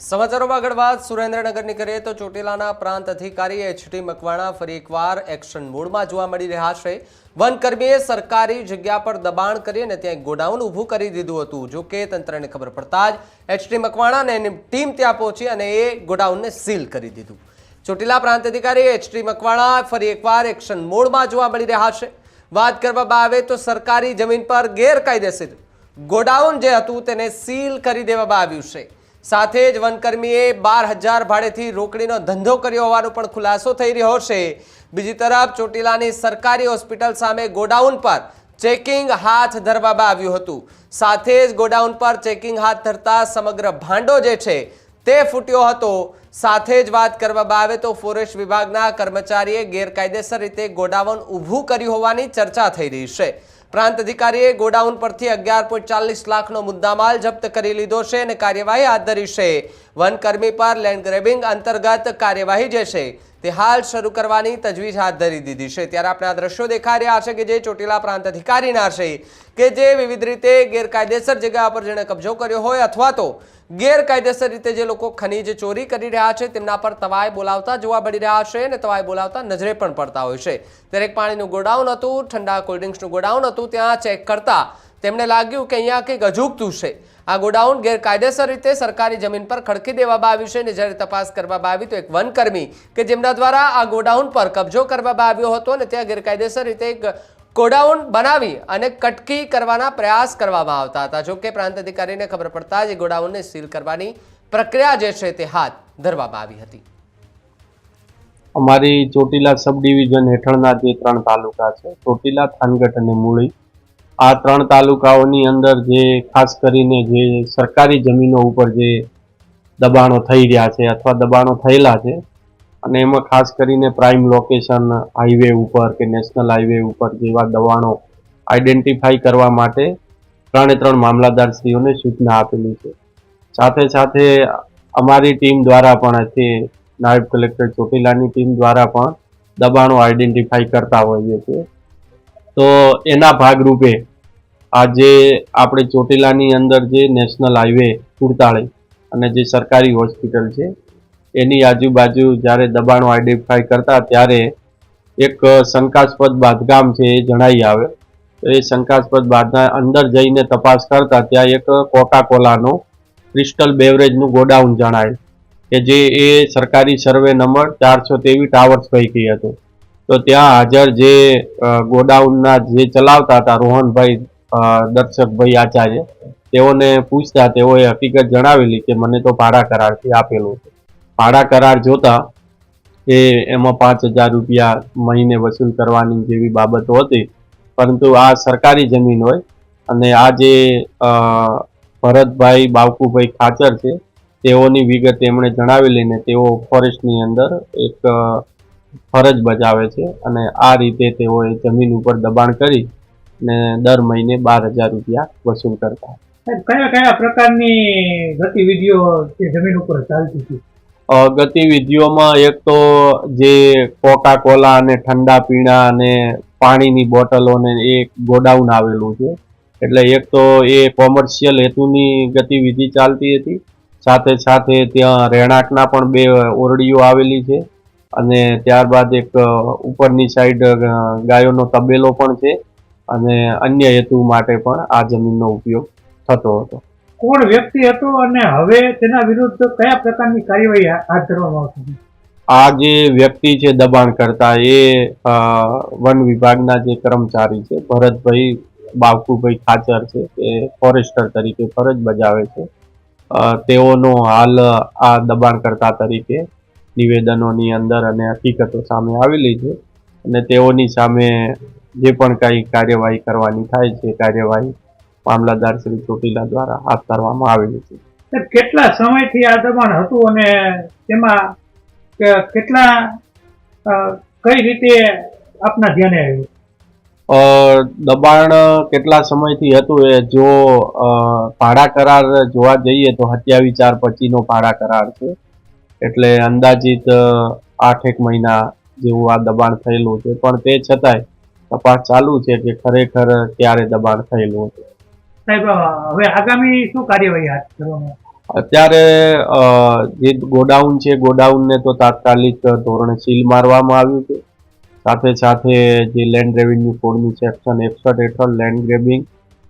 સમાચારોમાં આગળ વાત, સુરેન્દ્રનગરની કરીએ તો ચોટીલાના પ્રાંત અધિકારી એચટી મકવાણા ફરી એકવાર એક્શન મોડમાં જોવા મળી રહ્યા છે. વનકર્મીએ સરકારી જગ્યા પર દબાણ કરી અને ત્યાં ગોડાઉન ઊભું કરી દીધું હતું. જો કે તંત્રને ખબર પડતા જ એચટી મકવાણા અને એની ટીમ ત્યાં પહોંચી અને એ ગોડાઉનને સીલ કરી દીધું. ચોટીલા પ્રાંત અધિકારી એચટી મકવાણા ફરી એકવાર એક્શન મોડમાં જોવા મળી રહ્યા છે. વાત કરવામાં આવે તો સરકારી જમીન પર ગેરકાયદેસર ગોડાઉન જે હતું તેને સીલ કરી દેવામાં આવ્યું છે. સાથે જ વનકર્મીએ બાર હજાર ભાડેથી રોકડીનો ધંધો કર્યો હોવાનો પણ ખુલાસો થઈ રહ્યો છે. બીજી તરફ ચોટીલાની સરકારી હોસ્પિટલ સામે ગોડાઉન પર ચેકિંગ હાથ ધરવામાં આવ્યું હતું. સાથે જ ગોડાઉન પર ચેકિંગ હાથ ધરતા સમગ્ર ભાંડો જે છે તે ફૂટ્યો હતો. સાથે જ વાત કરવામાં આવે તો ફોરેસ્ટ વિભાગના કર્મચારીએ ગેરકાયદેસર રીતે ગોડાઉન ઊભું કર્યું હોવાની ચર્ચા થઈ રહી છે. પ્રાંત અધિકારીએ ગોડાઉન પરથી અગિયાર પોઈન્ટ ચાલીસ લાખનો મુદ્દામાલ જપ્ત કરી લીધો છે અને કાર્યવાહી હાથ ધરી છે. વનકર્મી પર લેન્ડ ગ્રેબિંગ અંતર્ગત કાર્યવાહી જે છે તે હાલ શરૂ કરવાની તજવીજ હાથ ધરી દીધી છે. ત્યારે આપણે આ દ્રશ્યો દેખાઈ રહ્યા છે કે જે ચોટીલા પ્રાંત અધિકારીના છે કે જે વિવિધ રીતે ગેરકાયદેસર જગ્યા પર જેણે કબજો કર્યો હોય અથવા તો ગેરકાયદેસર રીતે જે લોકો ખનીજ ચોરી કરી રહ્યા છે તેમના પર તવાય બોલાવતા જોવા મળી રહ્યા છે અને તવાય બોલાવતા નજરે પણ પડતા હોય છે. એક પાણીનું ગોડાઉન હતું, ઠંડા કોલ્ડ્રિંક્સનું ગોડાઉન હતું, ત્યાં ચેક કરતા તેમને લાગ્યું કે અહીંયા કંઈક અજુગતું છે. આ ગોડાઉન ગેરકાયદેસર રીતે સરકારી જમીન પર ખડકી દેવામાં આવ્યું છે અને જ્યારે તપાસ કરવામાં આવી તો એક વનકર્મી કે જેમના દ્વારા આ ગોડાઉન પર કબજો કરવામાં આવ્યો હતો અને ત્યાં ગેરકાયદેસર રીતે એક ગોડાઉન બનાવી અને કટકી કરવાના પ્રયાસ કરવામાં આવતા હતા. જોકે પ્રાંત અધિકારીને ખબર પડતા જ ગોડાઉનને સીલ કરવાની પ્રક્રિયા જે છે તે હાથ ધરવામાં આવી હતી. અમારી ચોટીલા સબ ડિવિઝન હેઠળના જે ત્રણ તાલુકા છે, ચોટીલા, થાનગઢ અને મૂળી આ ત્રણ તાલુકાઓની અંદર જે ખાસ કરીને જે સરકારી જમીનો ઉપર જે દબાણો થઈ રહ્યા છે અથવા દબાણો થયેલા છે, અને એમાં ખાસ કરીને પ્રાઇમ લોકેશન હાઈવે ઉપર કે નેશનલ હાઈવે ઉપર જેવા દબાણો આઈડેન્ટિફાઈ કરવા માટે ત્રણે ત્રણ મામલાદારશ્રીઓને સૂચના આપેલી છે. સાથે સાથે અમારી ટીમ દ્વારા પણ તે નાયબ કલેક્ટર ચોટીલાની ટીમ દ્વારા પણ દબાણો આઈડેન્ટિફાઈ કરતા હોઈએ છીએ. તો એના ભાગરૂપે આજે આપણે ચોટીલાની અંદર જે નેશનલ હાઈવે સુડતાળી અને જે સરકારી હોસ્પિટલ છે, એની આજુબાજુ જ્યારે દબાણો આઈડેન્ટિફાઈ કરતા ત્યારે એક શંકાસ્પદ બાંધકામ છે એ જણાઈ આવે. એ શંકાસ્પદ બાંધના અંદર જઈને તપાસ કરતા ત્યાં એક કોકા કોલાનો ક્રિસ્ટલ બેવરેજનું ગોડાઉન જણાય કે જે એ સરકારી સર્વે નંબર ચારસો તેવી ટાવર્સ પૈકી હતું. તો ત્યાં હાજર જે ગોડાઉનના જે ચલાવતા હતા રોહનભાઈ દર્શકભાઈ આચાર્ય, તેઓને પૂછતા તેઓએ હકીકત જણાવેલી કે મને તો ભાડા કરારથી આપેલું છે ભાડા કરાર જોતા એ એમાં પાંચ હજાર રૂપિયા મહિને વસૂલ કરવાની જેવી બાબતો હતી, પરંતુ આ સરકારી જમીન હોય અને આ જે ભરતભાઈ બાવકુભાઈ ખાચર છે, તેઓની વિગત એમણે જણાવેલી ને તેઓ ફોરેસ્ટની અંદર એક ફરજ બજાવે છે અને આ રીતે તેઓએ જમીન ઉપર દબાણ કરી ને દર મહિને બાર હજાર રૂપિયા વસૂલ કરતા. કયા કયા પ્રકારની ગતિવિધિઓ જમીન ઉપર ચાલતી હતી? ગતિવિધિઓમાં એક તો જે કોકા કોલા અને ઠંડા પીણા અને પાણીની બોટલો ને એક ગોડાઉન આવેલું છે. એટલે એક તો એ કોમર્શિયલ હેતુની ગતિવિધિ ચાલતી હતી. સાથે સાથે ત્યાં રહેણાંકના પણ બે ઓરડીઓ આવેલી છે. અને ત્યારબાદ એક ઉપરની સાઈડ ગાયોનો તબેલો પણ છે. અને અન્ય હેતુ માટે પણ આ જમીનનો ઉપયોગ થતો હતો. કોણ વ્યક્તિ હતો અને હવે તેના વિરુદ્ધ કયા પ્રકારની કાર્યવાહી હાથ ધરવામાં આવશે? આ જે વ્યક્તિ છે દબાણ કરતા એ વન વિભાગના જે કર્મચારી છે ભરતભાઈ બાવકુભાઈ ખાચર છે તે ફોરેસ્ટર તરીકે ફરજ બજાવે છે. તેઓનો હાલ આ દબાણ કરતા તરીકે નિવેદનોની અંદર અને હકીકતો સામે આવેલી છે અને તેઓની સામે જે પણ કાંઈ કાર્યવાહી કરવાની થાય છે કાર્યવાહી મામલતદાર શ્રી ચોટીલા દ્વારા હાથ ધરવામાં આવેલી છે. કેટલા સમયથી આ દબાણ હતું અને તેમાં કેટલા કઈ રીતે આપના ધ્યાને આવ્યું? દબાણ કેટલા સમયથી હતું એ જો ભાડા કરાર જોવા જઈએ તો સત્યાવીસ ચાર પચીનો ભાડા કરાર છે. એટલે અંદાજિત આઠેક મહિના જેવું આ દબાણ થયેલું છે. પણ તે છતાંય તપાસ ચાલુ છે કે ખરેખર ક્યારે દબાણ થયેલું હતું. સાહેબ હવે આગામી શું કાર્યવાહી હાથ ધરવામાં અત્યારે જે ગોડાઉન છે ગોડાઉનને તો તાત્કાલિક ધોરણે સીલ મારવામાં આવ્યું છે. સાથે સાથે જે લેન્ડ રેવન્યુ કોડની સેક્શન એકસઠ હેઠળ લેન્ડ ગ્રેબિંગ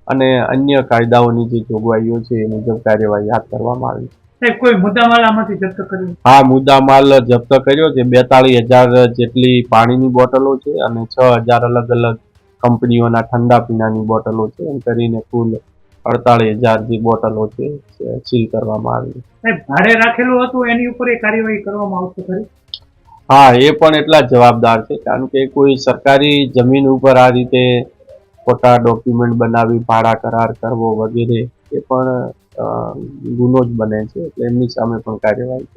અને અન્ય કાયદાઓની જે જોગવાઈઓ છે એ મુજબ કાર્યવાહી હાથ કરવામાં આવી સાહેબ કોઈ મુદ્દામાલ આમાંથી જપ્ત કર્યો? આ મુદ્દામાલ જપ્ત કર્યો છે. બેતાળીસ હજાર જેટલી પાણીની બોટલો છે અને છ હજાર અલગ અલગ કંપનીઓના ઠંડા પીણાની બોટલો છે. એમ કરીને કુલ અડતાળીસ હજાર જે બોટલો છે સીલ કરવામાં આવી સાહેબ ભાડે રાખેલું હતું? એની ઉપર એ કાર્યવાહી કરવામાં આવશે ખરી? હા એ પણ એટલા જવાબદાર છે કારણ કે કોઈ સરકારી જમીન ઉપર આ રીતે ખોટા ડોક્યુમેન્ટ બનાવી ભાડા કરાર કરવો વગેરે એ પણ ગુનો જ બને છે એટલે એમની સામે પણ કાર્યવાહી